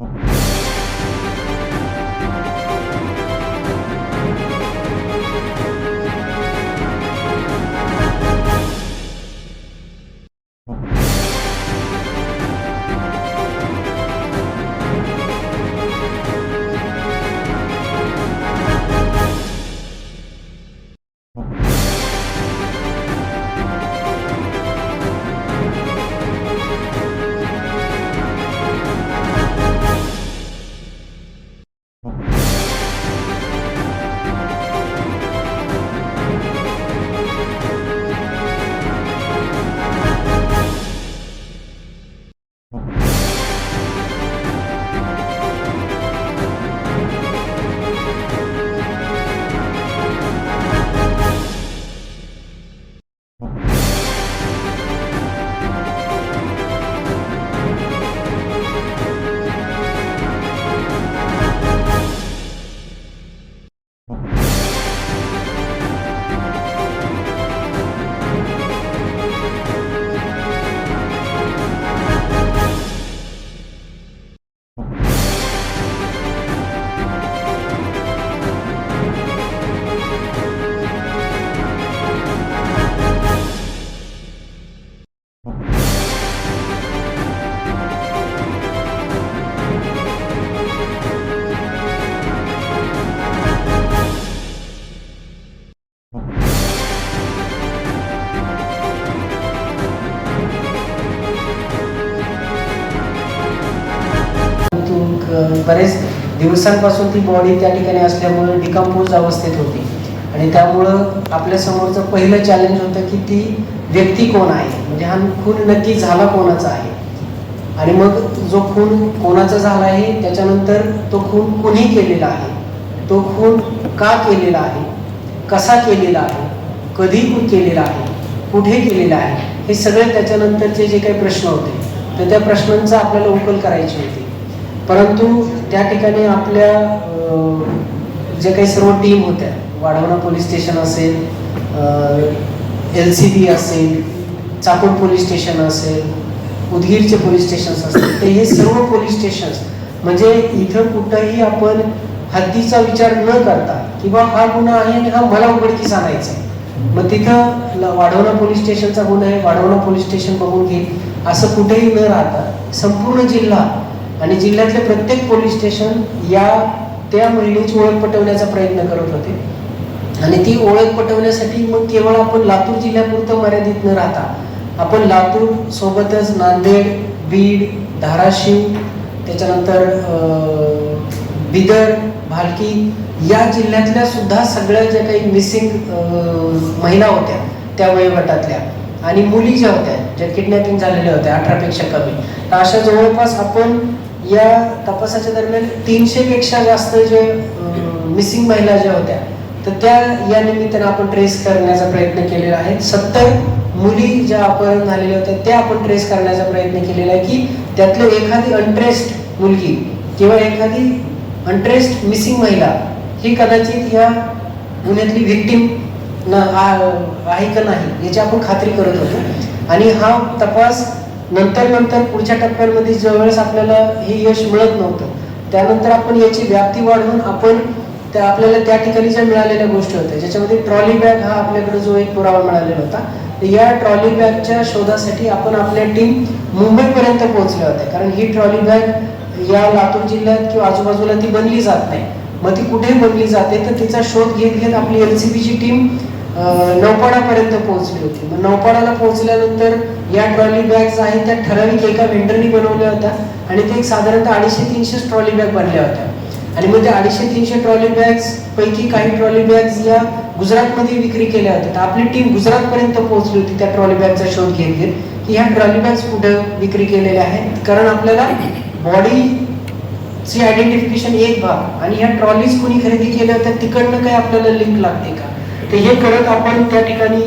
परंतु बरेच दिवसांपासून ती बॉडी त्या ठिकाणी असल्यामुळे डिकम्पोज अवस्थेत होती. आणि त्यामुळं आपल्यासमोरचं पहिलं चॅलेंज होतं की ती व्यक्ती कोण आहे? म्हणजे हा खून नक्की झाला कोणाचा आहे? आणि मग जो खून कोणाचा झाला आहे त्याच्यानंतर तो खून कुणी केलेला आहे? तो खून का केलेला आहे? कसा केलेला आहे? कधी केलेला आहे? कुठे केलेला आहे? हे सगळे त्याच्यानंतरचे जे काही प्रश्न होते तर त्या प्रश्नांचा आपल्याला उकल करायची होती. परंतु त्या ठिकाणी आपल्या जे काही सर्व टीम होत्या वाढवणा पोलीस स्टेशन असेल एल सी बी असेल चाकूर पोलीस स्टेशन असेल उदगीरचे पोलीस स्टेशन्स असतील ते हे सर्व पोलीस स्टेशन्स म्हणजे इथं कुठंही आपण हद्दीचा विचार न करता किंवा हा गुन्हा आहे आणि हा मला उघडकीस आणायचा आहे मग तिथं वाढवणा पोलीस स्टेशनचा गुन्हा आहे वाढवणा पोलीस स्टेशन बघून घेईल असं कुठेही न राहता संपूर्ण जिल्हा आणि जिल्ह्यातले प्रत्येक पोलीस स्टेशन या त्या मुलीची ओळख पटवण्याचा प्रयत्न करत होते. आणि ती ओळख पटवण्यासाठी मग केवळ आपण लातूर जिल्ह्यापुरतं मर्यादित न राहता आपण लातूर सोबतच नांदेड बीड धाराशिव त्याच्यानंतर अं, बिदर भालकी या जिल्ह्यातल्या सुद्धा सगळ्या ज्या काही मिसिंग महिला होत्या त्या वयोगटातल्या आणि मुली ज्या होत्या ज्या किडनॅपिंग झालेल्या होत्या अठरापेक्षा कमी. तर अशा जवळपास आपण या तपासाच्या दरम्यान तीनशे पेक्षा जास्त जे मिसिंग महिला ज्या होत्या तर त्या या निमित्तानं आपण ट्रेस करण्याचा प्रयत्न केलेला आहे. सत्तर मुली ज्या अपहरण झालेल्या होत्या त्या आपण ट्रेस करण्याचा प्रयत्न केलेला आहे की त्यातलं एखादी अनट्रेस्ड मुलगी किंवा एखादी अनट्रेस्ड मिसिंग महिला ही कदाचित या गुन्ह्यातली व्हिक्टीम न आहे का नाही याची आपण खात्री करत होतो. आणि हा तपास नंतर नंतर पुढच्या टप्प्यांमध्ये ज्यावेळेस आपल्याला हे यश मिळत नव्हतं त्यानंतर आपण याची व्याप्ती वाढवून आपण त्या आपल्याला त्या ठिकाणी ज्या मिळालेल्या गोष्टी होत्या ज्याच्यामध्ये ट्रॉली बॅग हा आपल्याकडे जो एक पुरावा मिळालेला होता तर या ट्रॉली बॅगच्या शोधासाठी आपण आपल्या टीम मुंबईपर्यंत पोहोचल्या होत्या. कारण ही ट्रॉली बॅग या लातूर जिल्ह्यात किंवा आजूबाजूला ती बनली जात नाही. मग ती कुठे बनली जाते तर तिचा शोध घेत घेत आपली एल सी बीची टीम नौपाडापर्यंत पोहोचली होती. मग नौपाडाला पोहोचल्यानंतर या ट्रॉली बॅग्स आहेत त्या ठराविक एका व्हेंडरनी बनवल्या होत्या आणि ते एक साधारणतः अडीचशे तीनशे ट्रॉली बॅग बनल्या होत्या. आणि मग त्या अडीचशे तीनशे ट्रॉली बॅग्स पैकी काही ट्रॉली बॅग्स या गुजरातमध्ये विक्री केल्या होत्या. तर आपली टीम गुजरातपर्यंत पोहोचली होती त्या ट्रॉली बॅगचा शोध घेत घेत. की ह्या ट्रॉली बॅग्स कुठं विक्री केलेल्या आहेत? कारण आपल्याला बॉडी ची आयडेंटिफिकेशन एक भाग आणि ह्या ट्रॉलीज कोणी खरेदी केल्या होत्या तिकडनं काही आपल्याला लिंक लागते का? तर हे करत आपण त्या ठिकाणी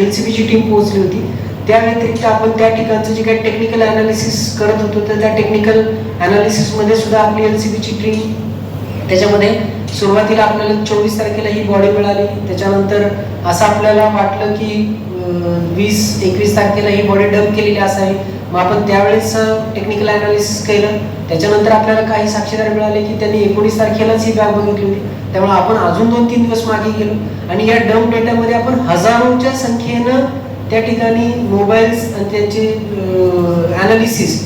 एल सी बीची टीम पोहोचली होती. त्या व्यतिरिक्त आपण त्या ठिकाणचं जे काही टेक्निकल अनालिसिस करत होतो तर त्या टेक्निकल अनालिसिसमध्ये सुद्धा आपली एल सी बीची टीम त्याच्यामध्ये सुरुवातीला आपल्याला चोवीस तारखेला ही बॉडी मिळाली. त्याच्यानंतर असं आपल्याला वाटलं की वीस एकवीस तारखेला ही बॉडी डब केलेली असावी मग आपण त्यावेळेस टेक्निकल अनालिसिस केलं. त्याच्यानंतर आपल्याला काही साक्षीदार मिळाले की त्यांनी एकोणीस तारखेलाच ही बॅग बघितली होती. त्यामुळे आपण अजून दोन तीन दिवस मागे गेलो. आणि या डम डेटामध्ये आपण हजारोच्या संख्येनं त्या ठिकाणी मोबाईल्स आणि त्यांचे ॲनालिसिस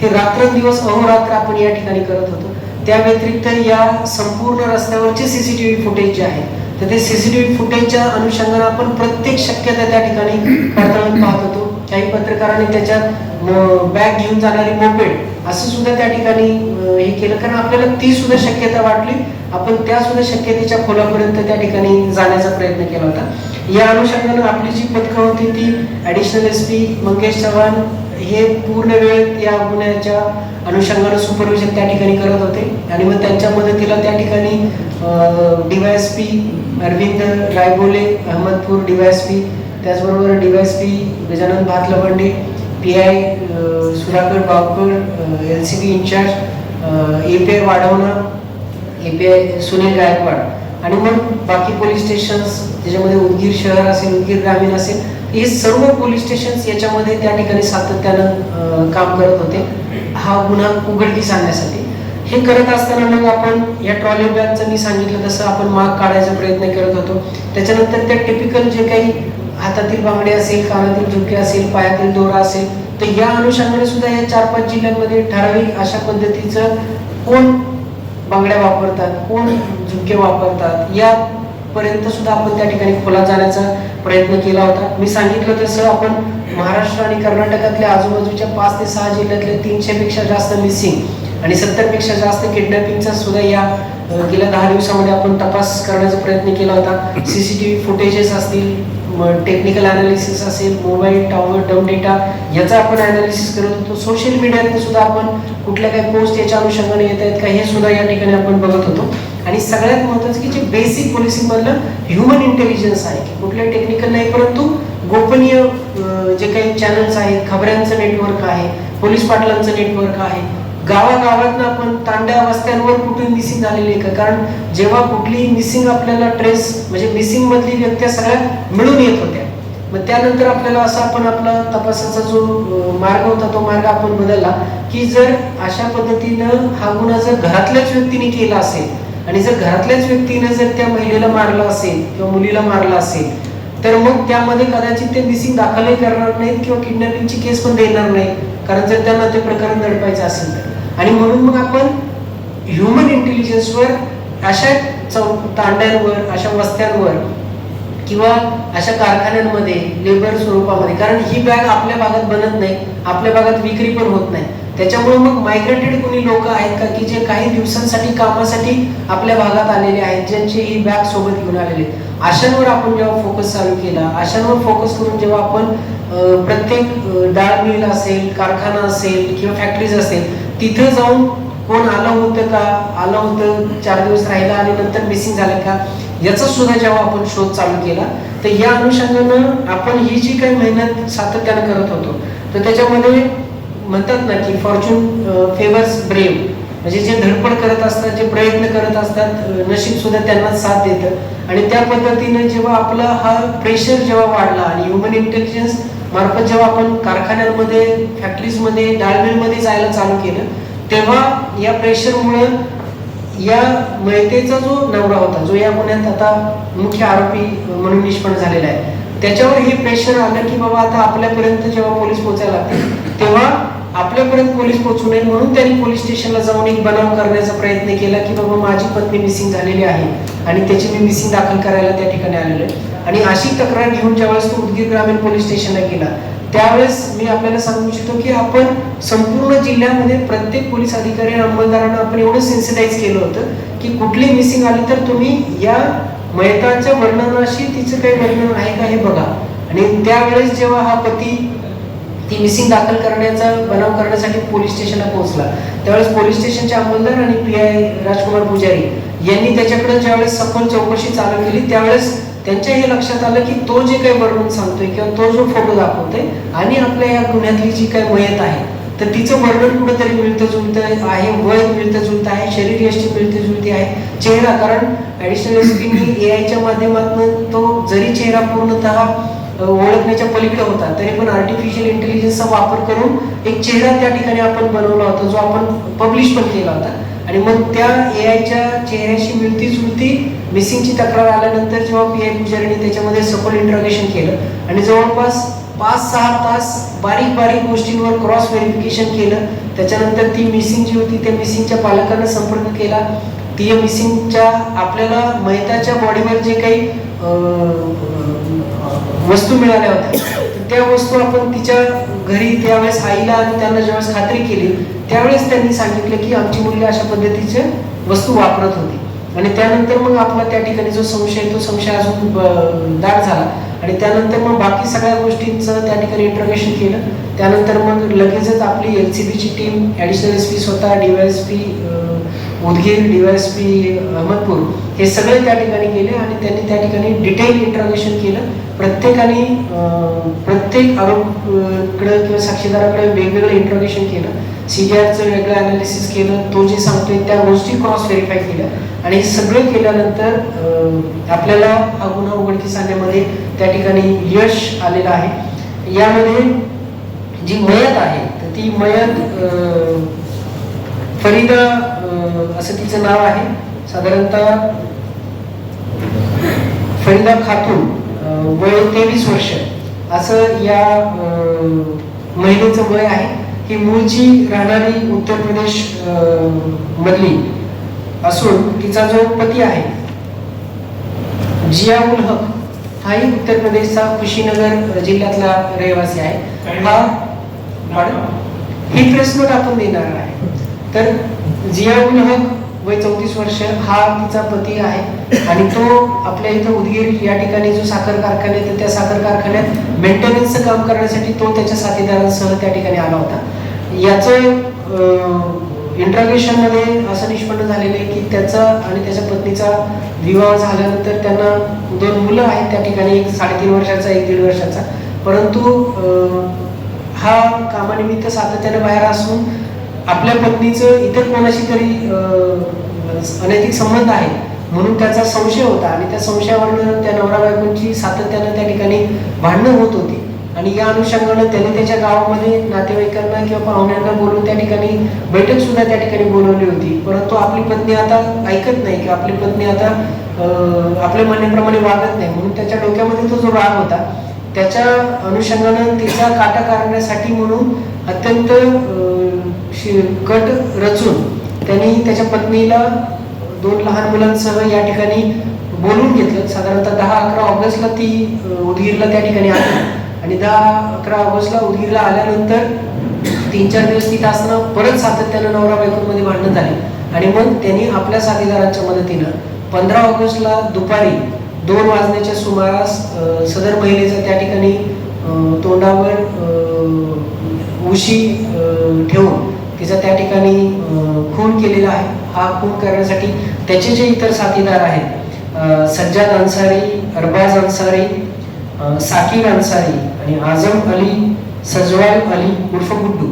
हे रात्रंदिवस अहोरात्र आपण या ठिकाणी करत होतो. त्या व्यतिरिक्त या संपूर्ण रस्त्यावरचे सीसीटीव्ही फुटेज जे आहे तर ते सीसीटीव्ही फुटेजच्या अनुषंगाने आपण प्रत्येक शक्यता त्या ठिकाणी पडताळून पाहत होतो. काही पत्रकारांनी त्याच्यात बॅग घेऊन जाणारी मोपेड असं सुद्धा त्या ठिकाणी हे केलं. कारण आपल्याला ती सुद्धा शक्यता वाटली. आपण त्या सुद्धा शक्यतेच्या खोलापर्यंत त्या ठिकाणी जाण्याचा प्रयत्न केला होता. या अनुषंगानं आपली जी पथकं होती ती additional S P Mangesh Chavan हे पूर्ण वेळ या गुन्ह्याच्या अनुषंगानं सुपरविजन त्या ठिकाणी करत होते. आणि मग त्यांच्या मदतीला त्या ठिकाणी डीवायएसपी अरविंद रायबोले अहमदपूर डीवायएसपी त्याचबरोबर DYSP Gajanan Bhatlawande P I Sudhakar Bavkar L C B incharge A P I वाढवणं A P I Sunil Gaikwad. आणि मग बाकी पोलीस स्टेशन्स त्याच्यामध्ये उदगीर शहर असेल उदगीर ग्रामीण असेल हे सर्व पोलीस स्टेशन्स याच्यामध्ये त्या ठिकाणी सातत्यानं काम करत होते. हा गुन्हा उघडकीस आणण्यासाठी. हे करत असताना मग आपण या ट्रॉली बॅगचं मी सांगितलं तसं आपण माग काढायचा प्रयत्न करत होतो. त्याच्यानंतर त्या टिपिकल जे काही हातातील बांगडे असेल कानातील झुके असेल पायातील दोरा असेल तर या अनुषंगाने सुद्धा या चार पाच जिल्ह्यांमध्ये ठराविक अशा पद्धतीचं कोण बांगड्या वापरतात कोण झुके वापरतात या पर्यंत सुद्धा आपण त्या ठिकाणी खोला जाण्याचा प्रयत्न केला होता. मी सांगितलं तसं आपण महाराष्ट्र आणि कर्नाटकातल्या आजूबाजूच्या पाच ते सहा जिल्ह्यातल्या तीनशे पेक्षा जास्त मिसिंग आणि सत्तरपेक्षा जास्त किडनॅपिंगचा सुद्धा या गेल्या दहा दिवसामध्ये आपण तपास करण्याचा प्रयत्न केला होता. सीसीटीव्ही फुटेजेस असतील टेक्निकल अनालिसिस असेल मोबाईल टॉवर डाऊन डेटा याचा आपण अनालिसिस करत होतो सोशल मीडियातून सुद्धा आपण कुठल्या काही पोस्ट याच्या अनुषंगाने येत आहेत का हे सुद्धा या ठिकाणी आपण बघत होतो. आणि सगळ्यात महत्त्वाचं की जे बेसिक पोलिसिंग मधलं ह्युमन इंटेलिजन्स आहे की कुठलं टेक्निकल नाही परंतु गोपनीय जे काही चॅनल्स आहेत खबऱ्यांचं नेटवर्क आहे पोलीस पाटलांचं नेटवर्क आहे गावागावातनं आपण तांड्या वस्त्यांवर कुठून मिसिंग झालेली आहे का? कारण जेव्हा कुठलीही मिसिंग आपल्याला ट्रेस म्हणजे मिसिंग मधली व्यक्ती सगळ्या मिळून येत होत्या. मग त्यानंतर आपल्याला असा आपण आपला तपासाचा जो मार्ग होता तो मार्ग आपण बदलला की जर अशा पद्धतीनं हा गुन्हा जर घरातल्याच व्यक्तीने केला असेल आणि जर घरातल्याच व्यक्तीने जर त्या महिलेला मारलं असेल किंवा मुलीला मारला असेल तर मग त्यामध्ये कदाचित ते मिसिंग दाखलही करणार नाहीत किंवा किडनॅपिंगची केस पण देणार नाही कारण जर त्यांना ते प्रकरण दडपायचं असेल तर. आणि म्हणून मग आपण ह्युमन इंटेलिजन्सवर अशा चौ तांड्यांवर अशा वस्त्यांवर किंवा अशा कारखान्यांमध्ये लेबर स्वरूपामध्ये कारण ही बॅग आपल्या भागात बनत नाही आपल्या भागात विक्री पण होत नाही. त्याच्यामुळे मग मायग्रेटेड कोणी लोक आहेत का की जे काही दिवसांसाठी कामासाठी आपल्या भागात आलेले आहेत ज्यांची ही बॅग सोबत घेऊन आलेले आहेत? अशांवर आपण जेव्हा फोकस चालू केला अशांवर फोकस करून जेव्हा आपण प्रत्येक डाळ मिल असेल कारखाना असेल किंवा फॅक्टरीज असेल तिथं जाऊन कोण आलं होतं का? आलं होतं चार दिवस राहिला आणि नंतर मिसिंग झालं का? याचा सुद्धा जेव्हा आपण शोध चालू केला तर या अनुषंगानं आपण ही जी काही मेहनत सातत्यानं करत होतो तर त्याच्यामध्ये म्हणतात ना की फॉर्च्यून फेवर्स ब्रेव म्हणजे जे धडपड करत असतात जे प्रयत्न करत असतात नशीब सुद्धा त्यांना साथ देतं. आणि त्या पद्धतीने जेव्हा आपला हा प्रेशर जेव्हा वाढला आणि ह्युमन इंटेलिजन्स मार्फत जेव्हा आपण कारखान्यांमध्ये फॅक्टरीजमध्ये डाळमिलमध्ये जायला चालू केलं तेव्हा या प्रेशरमुळे या मयतेचा जो नवरा होता जो या गुन्ह्यात आता मुख्य आरोपी म्हणून निष्पन्न झालेला आहे त्याच्यावर हे प्रेशर आलं की बाबा आता आपल्यापर्यंत जेव्हा पोलीस पोहोचायला लागते तेव्हा आपल्यापर्यंत पोलीस पोहोचू नये म्हणून त्यांनी पोलीस स्टेशनला जाऊन एक बनाव करण्याचा प्रयत्न केला की बाबा माझी पत्नी मिसिंग झालेली आहे आणि त्याची मी मिसिंग दाखल करायला त्या ठिकाणी आलेलो आहे. आणि अशी तक्रार घेऊन ज्यावेळेस तो उदगीर ग्रामीण पोलीस स्टेशनला गेला त्यावेळेस मी आपल्याला सांगू इच्छितो की आपण संपूर्ण जिल्ह्यामध्ये प्रत्येक पोलीस अधिकारी आणि अंमलदारांना आपण एवढं सेन्सिटाईज केलं होतं की कुठली मिसिंग आली तर तुम्ही या मयताच्या वर्णनाशी तिचं काही वर्णन आहे का हे बघा. आणि त्यावेळेस जेव्हा हा पती ती मिसिंग दाखल करण्याचा बनाव करण्यासाठी पोलीस स्टेशनला पोहोचला त्यावेळेस पोलीस स्टेशनचे अंमलदार आणि पी आय राजकुमार पुजारी यांनी त्याच्याकडे ज्यावेळेस सखोल चौकशी चालू केली त्यावेळेस त्यांच्या हे लक्षात आलं की तो जे काही वर्णन सांगतोय किंवा तो जो फोटो दाखवतोय आणि आपल्या या गुन्ह्यातली जी काही मयत आहे तर तिचं वर्णन कुठेतरी मिळतं जुळतं आहे वय मिळतं जुळतं आहे शरीर यष्टी मिळते जुळती आहे चेहरा. कारण ऍडिशनल एस पीनी ए आयच्या माध्यमातून तो जरी चेहरा पूर्णतः ओळखण्याच्या पलीकडे होता तरी पण आर्टिफिशियल इंटेलिजन्सचा वापर करून एक चेहरा त्या ठिकाणी आपण बनवला होता जो आपण पब्लिश पण केला होता. आणि मग त्या ए आयच्या चेहऱ्याशी मिळती जुळती मिसिंगची तक्रार आल्यानंतर जेव्हा पी आय पुजारीने त्याच्यामध्ये सखोल इंट्रोगेशन केलं आणि जवळपास पाच सहा तास बारीक बारीक गोष्टींवर क्रॉस व्हेरिफिकेशन केलं त्याच्यानंतर ती मिसिंग जी होती त्या मिसिंगच्या पालकांना संपर्क केला. ती मिसिंगच्या आपल्याला मैताच्या बॉडीवर जे काही वस्तू मिळाल्या होत्या त्या वस्तू आपण तिच्या घरी त्यावेळेस आईला आणि त्यांना ज्यावेळेस खात्री केली त्यावेळेस त्यांनी सांगितलं की आमची मुलगी अशा पद्धतीचे वस्तू वापरत होती. आणि त्यानंतर मग आपला त्या ठिकाणी जो संशय तो संशय अजून दाट झाला. आणि त्यानंतर मग बाकी सगळ्या गोष्टींचं त्या ठिकाणी इंट्रोगेशन केलं. त्यानंतर मग लगेचच आपली एल सी बीची टीम ॲडिशनल एस पी स्वतः D Y S P Udgir D P Ahmadpur हे सगळे त्या ठिकाणी गेले आणि त्यांनी त्या ठिकाणी डिटेल इंट्रोगेशन केलं. प्रत्येकाने प्रत्येक आरोपकडं किंवा साक्षीदाराकडे वेगवेगळं इंट्रोगेशन केलं. सी जी आरचं वेगळं अनालिसिस केलं. तो जे सांगतोय त्या गोष्टी क्रॉस व्हेरीफाय केल्या. आणि हे सगळं केल्यानंतर आपल्याला हा गुन्हा उघडकीस आणण्यामध्ये त्या ठिकाणी यश आलेलं आहे. यामध्ये जी मयत आहे तर ती मयत फरीदा असं तिचं नाव आहे. साधारणतः फरीदा खातून वय तेवीस वर्ष. असं या महिलेचं वय आहे. ही मूळची राहणारी उत्तर प्रदेश मधली असून तिचा जो पती आहे जिया उल हक हाही उत्तर प्रदेशचा कुशीनगर जिल्ह्यातला रहिवासी आहे. हा ही प्रेस नोट आपण देणार आहे. तर जिया हक वय चौतीस वर्ष हा तिचा पती आहे. आणि तो आपल्या इथं उदगीर या ठिकाणी जो साखर कारखाना आहे तर त्या साखर कारखान्यात मेंटेनन्सचं काम करण्यासाठी तो त्याच्या साथीदारांसह त्या ठिकाणी आला होता. याचं इंट्रागेशनमध्ये असं निष्पन्न झालेलं आहे की त्याचा आणि त्याच्या पत्नीचा विवाह झाल्यानंतर त्यांना दोन मुलं आहेत त्या ठिकाणी एक साडेतीन वर्षाचा एक दीड वर्षाचा. परंतु हा कामानिमित्त सातत्याने बाहेर असून आपल्या पत्नीचं इतर कोणाशी तरी अनैतिक संबंध आहे म्हणून त्याचा संशय होता. आणि त्या संशयावरनं त्या नवरा बायकोंची सातत्यानं त्या ठिकाणी भांडणं होत होती. आणि या अनुषंगानं त्याने त्याच्या गावामध्ये नातेवाईकांना किंवा पाहुण्यांना बोलून त्या ठिकाणी बैठक सुद्धा त्या ठिकाणी बोलवली होती. परंतु आपली पत्नी आता ऐकत नाही की आपली पत्नी आता आपल्या म्हणण्याप्रमाणे वागत नाही. म्हणून त्याच्या डोक्यामध्ये तो जो राग होता त्याच्या अनुषंगानं तिचा काटा काढण्यासाठी म्हणून अत्यंत शि- कट रचून त्यांनी त्याच्या पत्नीला दोन लहान मुलांसह या ठिकाणी बोलून घेतलं. साधारणतः दहा अकरा ऑगस्टला ती उदगीरला त्या ठिकाणी आली. आणि दहा अकरा ऑगस्टला उदगीरला आल्यानंतर तीन चार दिवस तिथं असताना परत सातत्यानं नवरा बायकोमध्ये भांडणं झाली. आणि मग त्यांनी आपल्या साथीदारांच्या मदतीनं पंधरा ऑगस्टला दुपारी दोन वाजण्याच्या सुमारास सदर महिलेचं त्या ठिकाणी तोंडावर उशी ठेवून तिचा त्या ठिकाणी खून केलेला आहे. हा खून करण्यासाठी त्याचे जे इतर साथीदार आहेत सज्जाद अन्सारी अरबाज अन्सारी साकीर अन्सारी आणि आझम अली सजवाल अली उर्फ गुड्डू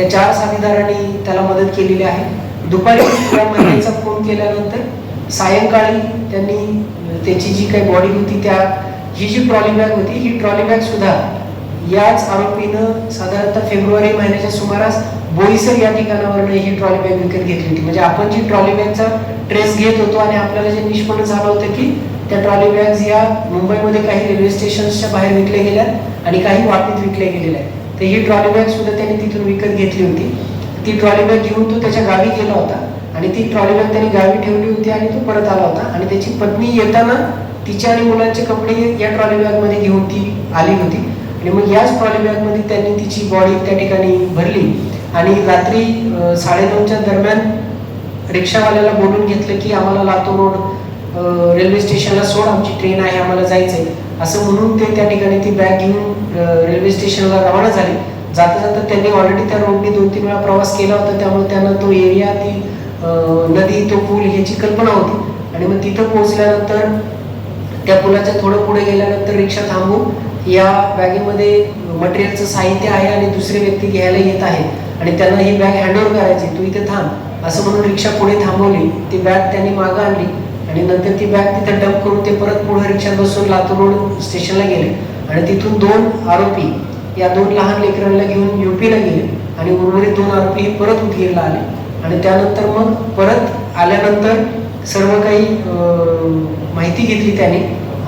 या चार साथीदारांनी त्याला मदत केलेली आहे. दुपारी या महिलेचा फोन केल्यानंतर सायंकाळी त्यांनी त्याची जी काही बॉडी होती त्या ही जी ट्रॉली बॅग होती ही ट्रॉली बॅग सुद्धा याच आरोपीनं साधारणतः फेब्रुवारी महिन्याच्या सुमारास बोईसर या ठिकाणावरून ही ट्रॉली बॅग विकत घेतली होती. म्हणजे आपण जी ट्रॉली बॅगचा ट्रेस घेत होतो आणि आपल्याला जे निष्पन्न झालं होतं की त्या ट्रॉली बॅग्स या मुंबईमध्ये काही रेल्वे स्टेशन्सच्या बाहेर विकल्या गेल्या आणि काही वापीत विकल्या गेलेल्या आहेत. तर ही ट्रॉली बॅग सुद्धा त्यांनी तिथून विकत घेतली होती. ती ट्रॉली बॅग घेऊन तो त्याच्या गावी गेला होता आणि ती ट्रॉली बॅग त्याने गावी ठेवली होती आणि तो परत आला होता. आणि त्याची पत्नी येताना तिच्या आणि मुलांचे कपडे या ट्रॉली बॅगमध्ये घेऊन ती आली होती. आणि मग याच ट्रॉली बॅगमध्ये त्यांनी तिची बॉडी त्या ठिकाणी भरली. आणि रात्री साडेनऊच्या दरम्यान रिक्षावाल्याला बोलून घेतलं की आम्हाला लातूर रोड रेल्वे स्टेशनला सोड आमची ट्रेन आहे आम्हाला जायचंय. असं म्हणून ते त्या ठिकाणी ती बॅग घेऊन रेल्वे स्टेशनला रवाना झाली. जाता जाता त्यांनी ऑलरेडी त्या रोडने दोन तीन वेळा प्रवास केला होता. त्यामुळे त्यांना तो एरिया ती नदी तो पूल ह्याची कल्पना होती. आणि मग तिथं पोहोचल्यानंतर त्या पुलाच्या थोडं पुढे गेल्यानंतर रिक्षा थांबून या बॅगेमध्ये मटेरियलचं साहित्य आहे आणि दुसरी व्यक्ती घ्यायला येत आहे. आणि त्यांना ही बॅग हँडओव्हर करायची तू इथे थांब. असं म्हणून रिक्षा पुढे थांबवली. ती बॅग त्यांनी मागं आणली आणि नंतर ती बॅग तिथे डंप करून ते परत पुढे रिक्षात बसून लातूर रोड स्टेशनला गेले. आणि तिथून दोन आरोपी या दोन लहान लेकरांना घेऊन युपीला गेले आणि उर्वरित दोन आरोपी हे परत उदगीरला आले. आणि त्यानंतर मग परत आल्यानंतर सर्व काही माहिती घेतली त्याने.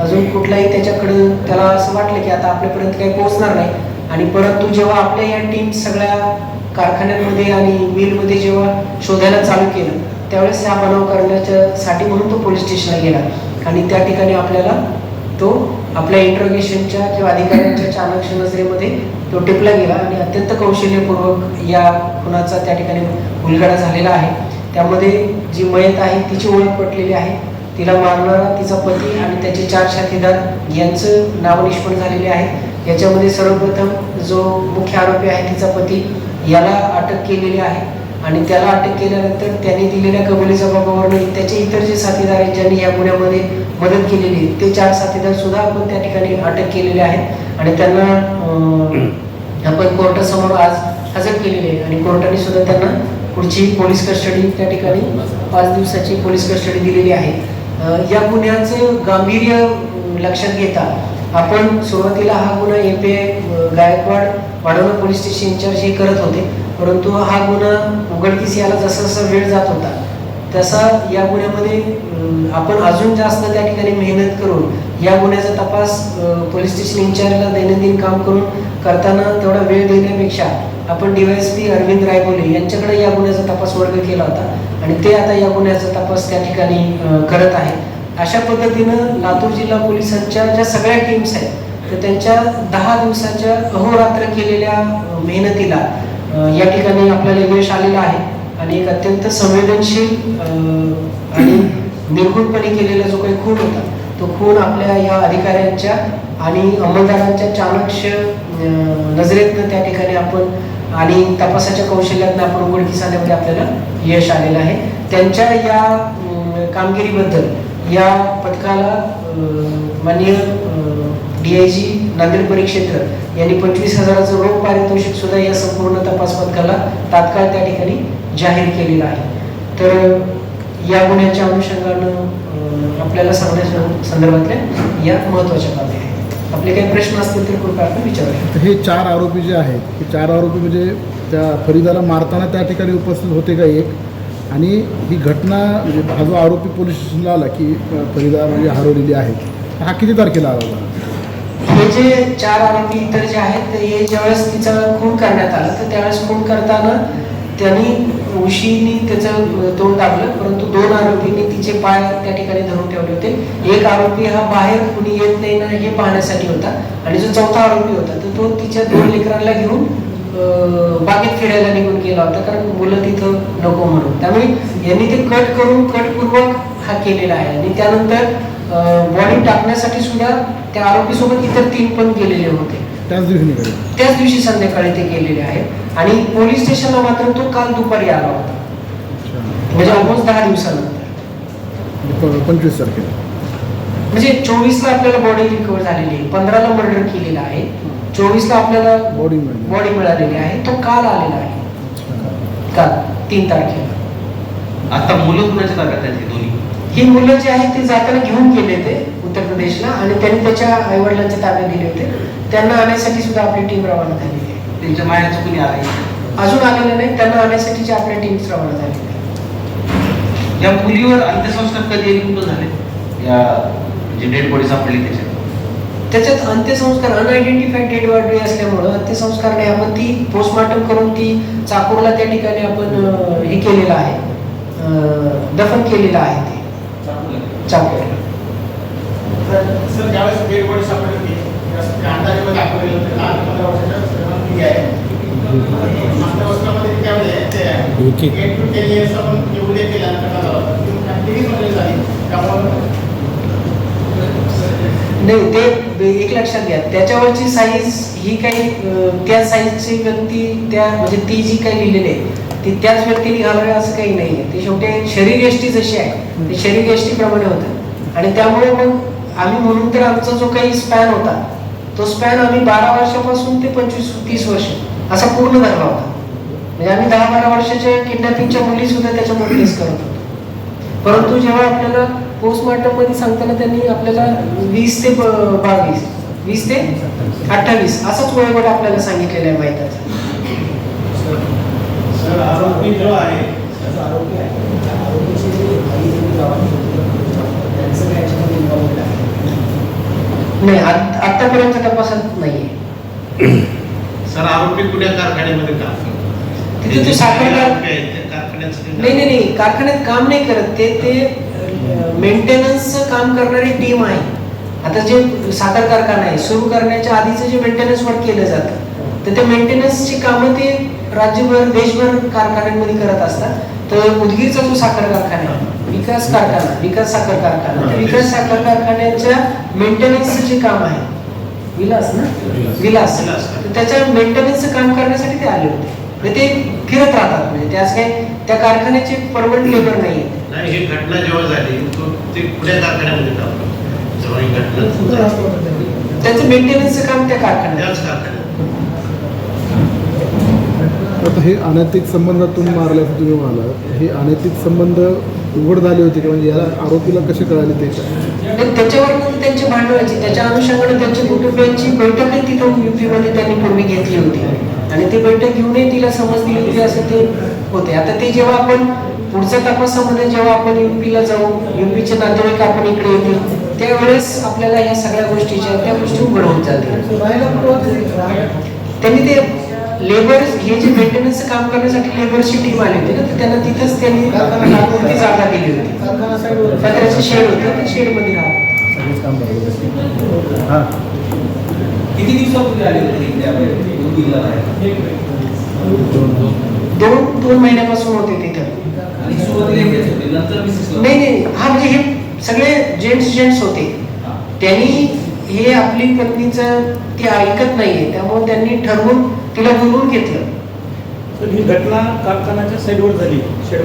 अजून कुठलाही त्याच्याकडं त्याला असं वाटलं की आता आपल्यापर्यंत काही पोहोचणार नाही. आणि परत तू जेव्हा आपल्या या टीम सगळ्या कारखान्यांमध्ये आणि मिलमध्ये जेव्हा शोधायला चालू केलं त्यावेळेस हा बनाव करण्याच्या साठी म्हणून तो पोलीस स्टेशनला गेला. आणि त्या ठिकाणी आपल्याला तो आपल्या इंट्रोगेशनच्या किंवा अधिकाऱ्यांच्या चाणक्य नजरेमध्ये तो टिपला गेला आणि अत्यंत कौशल्यपूर्वक या खुनाचा त्या ठिकाणी उलगडा झालेला आहे. त्यामध्ये जी मयत आहे तिची ओळख पटलेली आहे. तिला मारणारा तिचा पती आणि त्याचे चार साथीदार यांचं नाव निष्पन्न झालेले आहे. याच्यामध्ये सर्वप्रथम जो मुख्य आरोपी आहे तिचा पती याला अटक केलेली आहे. आणि त्याला अटक केल्यानंतर त्यांनी दिलेल्या कबुलीच्या बाबावरून त्याचे इतर जे साथीदार आहेत ज्यांनी या गुन्ह्यामध्ये मदत केलेली आहे ते चार साथीदार सुद्धा आपण त्या ठिकाणी अटक केलेले आहेत आणि त्यांना आपण कोर्टासमोर आज हजर केलेले आहे. आणि कोर्टाने सुद्धा त्यांना पुढची पोलीस कस्टडी त्या ठिकाणी पाच दिवसाची पोलीस कस्टडी दिलेली आहे. या गुन्ह्याचं गांभीर्य लक्षात घेता आपण सुरुवातीला हा गुन्हा ए पी गायकवाड वाढवणं पोलीस स्टेशन इन्चार्ज हे करत होते. परंतु हा गुन्हा उघडकीस यायला जसा जसा वेळ जात होता तसा या गुन्ह्यामध्ये आपण अजून जास्त त्या ठिकाणी मेहनत करून या गुन्ह्याचा तपास पोलीस स्टेशन इन्चार्जला दैनंदिन काम करून करताना तेवढा वेळ देण्यापेक्षा आपण डीवायएसपी अरविंद रायबोले यांच्याकडे या गुन्ह्याचा तपास वर्ग केला होता आणि ते आता या गुन्ह्याचा तपास त्या ठिकाणी करत आहे. अशा पद्धतीनं लातूर जिल्हा पोलिसांच्या ज्या सगळ्या टीम्स आहेत तर त्यांच्या दहा दिवसाच्या अहोरात्र केलेल्या मेहनतीला या ठिकाणी आपल्याला यश आलेलं आहे. आणि एक अत्यंत संवेदनशील आणि निर्गुणपणे केलेला जो काही खून होता तो खून आपल्या या अधिकाऱ्यांच्या आणि अंमलदारांच्या चाणक्य नजरेतनं त्या ठिकाणी आपण आणि तपासाच्या कौशल्यातनं आपण उघडकीस आणण्यामध्ये आपल्याला यश आलेलं आहे. त्यांच्या या कामगिरीबद्दल या पथकाला माननीय डीआयजी आय जी नांदेड परिक्षेत्र यांनी पंचवीस हजाराचं रोख पारितोषिक सुद्धा या संपूर्ण तपास पथकाला तात्काळ त्या ठिकाणी जाहीर केलेलं आहे. तर या गुन्ह्याच्या अनुषंगानं आपल्याला सांगण्या संदर्भातल्या या महत्त्वाच्या बाबी आहेत. आपले काही प्रश्न असतील तर कृपया आपण विचारू तर हे चार आरोपी जे आहेत हे चार आरोपी म्हणजे त्या फरीदाला मारताना त्या ठिकाणी उपस्थित होते का एक? आणि ही घटना म्हणजे हा जो आरोपी पोलीस स्टेशनला आला की फरीदा म्हणजे हरवलेली आहे हा किती तारखेला आला होता? हे जे चार आरोपी इतर जे आहेत हे ज्यावेळेस तिचा खून करण्यात आला तर त्यावेळेस खून करताना त्यांनी उशीनी त्याचं तोंड दाबलं परंतु दोन आरोपींनी तिचे पाय त्या ठिकाणी धरून ठेवले होते. एक आरोपी हा बाहेर कुणी येत नाही ना हे पाहण्यासाठी होता. आणि जो चौथा आरोपी होता तर तो तिच्या दोन लेकरांना घेऊन अं, बागेत फिरायला निघून गेला होता कारण मुलं तिथं नको म्हणून. त्यामुळे यांनी ते कट करून कटपूर्वक हा केलेला आहे. आणि त्यानंतर बॉडी टाकण्यासाठी सुद्धा त्या आरोपीसोबत इतर तीन पण गेलेले होते. त्याच दिवशी त्याच दिवशी संध्याकाळी ते गेलेले आहेत. आणि पोलीस स्टेशनला मात्र तो काल दुपारी आला होता. म्हणजे ऑलमोस्ट दहा दिवसानंतर. म्हणजे पंचवीस तारखेला. म्हणजे चोवीसला आपल्याला बॉडी रिकवर झालेली आहे. पंधराला मर्डर केलेला आहे. चोवीसला आपल्याला बॉडी बॉडी मिळालेली आहे. तो काल आलेला आहे. काल तीन तारखेला. आता मुलं कुणाच्या ताब्यात आहेत दोन्ही? ही मुलं जी आहेत ते जाताना घेऊन गेले ते उत्तर प्रदेशला आणि त्यांनी त्याच्या आईवडिलांच्या ताब्यात दिले होते. त्यांना आणण्यासाठी सुद्धा आपली टीम रवाना झालेली आहे. त्यांच्या मायाचं कुणी आहे अजून आलेले नाही त्यांना आणण्यासाठीची आपल्या टीम्स रवाना आहे. या मुलीवर अंत्यसंस्कार कधी कुठं झाले? या जे डेड बॉडी सापडली त्याच्यात. त्याच्यात अंत्यसंस्कार अनआयडेंटिफाईड डेड बॉडी असल्यामुळं अंत्यसंस्कार नाही. आपण ती पोस्टमॉर्टम करून ती चाकूरला त्या ठिकाणी आपण हे केलेलं आहे. दफन केलेलं आहे त्यामुळे नाही ते एक लक्षात घ्या. त्याच्यावरची साईज ही काही त्या साईजची व्यक्ती त्या म्हणजे ती जी काही लिहिलेली आहे ती त्याच व्यक्तीने घालावी असं काही नाही आहे ते शेवटी शरीर यष्टी जशी आहे ते शरीर यष्टीप्रमाणे होतं. आणि त्यामुळे मग आम्ही म्हणून तर आमचा जो काही स्पॅन होता तो स्पॅन आम्ही बारा वर्षापासून ते पंचवीस तीस वर्ष असा पूर्ण धरला होता. म्हणजे आम्ही दहा बारा वर्षाच्या किडनॅपिंगच्या मुली सुद्धा त्याच्यामध्ये केस करत होतो. परंतु जेव्हा आपल्याला पोस्टमॉर्टममध्ये सांगताना त्यांनी आपल्याला वीस ते बावीस वीस ते अठ्ठावीस असाच वयोगट आपल्याला सांगितलेलं आहे माहिती आरोपी जो आहे आरोपी आहे. त्या आरोपीचे जे भाई आणि गावात होते, त्यांचं काय याच्यामध्ये involvement आहे? नाही आत- आतापर्यंत तपासात नाहीये. सर आरोपी पुण्या कारखान्यामध्ये काम करतो? तिथे तो साखर आरोपी नाही नाही नाही कारखान्यात काम नाही करत. ते ते मेंटेनन्सचं काम करणारी टीम आहे. आता जे साखर कारखाना आहे सुरू करण्याच्या आधीचं जे मेंटेनन्स वर्क केलं जातं तर ते मेंटेनन्सची कामं ते राज्यभर देशभर कारखान्यांमध्ये करत असतात. तर उदगीरचा जो साखर कारखाना आहे विकास कारखाना विकास साखर कारखाना विकास साखर कारखान्याच्या मेंटेनन्सचं जे काम आहे. विलास ना? विलास. त्याच्या मेंटेनन्सचं काम करण्यासाठी ते आले होते. ते फिरत राहतात. म्हणजे त्यास काय त्या कारखान्याचे परमनंट लेबर नाही. ही घटना जेव्हा झाली तो कारखान्यामध्ये जेव्हा ही घटना त्याचं मेंटेनन्सचं काम त्या कारखान्यात. आता हे अनैतिक संबंधात तुम्ही मारल्याचं तुम्ही म्हणाला हे अनैतिक संबंध उघड झाले होते का? म्हणजे याला आरोपीला कसे कळाले ते? काय त्याच्यावर त्यांची भांडण व्हायची त्याच्या अनुषंगाने त्यांच्या कुटुंबियांची बैठकही तिथं युपी मध्ये त्यांनी पूर्वी घेतली होती. आणि ती बैठक घेऊनही तिला समज दिली होती असं ते होते. आता ते जेव्हा आपण पुढच्या तपासामध्ये जेव्हा आपण युपीला जाऊ युपीचे नातेवाईक आपण इकडे येतील त्यावेळेस आपल्याला या सगळ्या गोष्टीच्या त्या गोष्टी उघड होत जातील. त्यांनी ते लेबर हे जे मेंटेनन्सचं काम करण्यासाठी लेबरची टीम आली होती ना तर त्यांना तिथंच त्यांनी ती जागा दिली होती. पत्र्याचं शेड होतं त्या शेडमध्ये राहत हां. किती दिवसापूर्वी आले होते? दोन दोन महिन्यापासून होते तिथं नाही नाही हा म्हणजे हे सगळे जेंट्स जेंट्स होते. त्यांनी हे आपली पत्नीचं ती ऐकत नाहीये त्यामुळे त्यांनी ठरवून तिला बोलवून घेतलं. तर ही घटना कारखानाच्या साईडवर झाली. शेड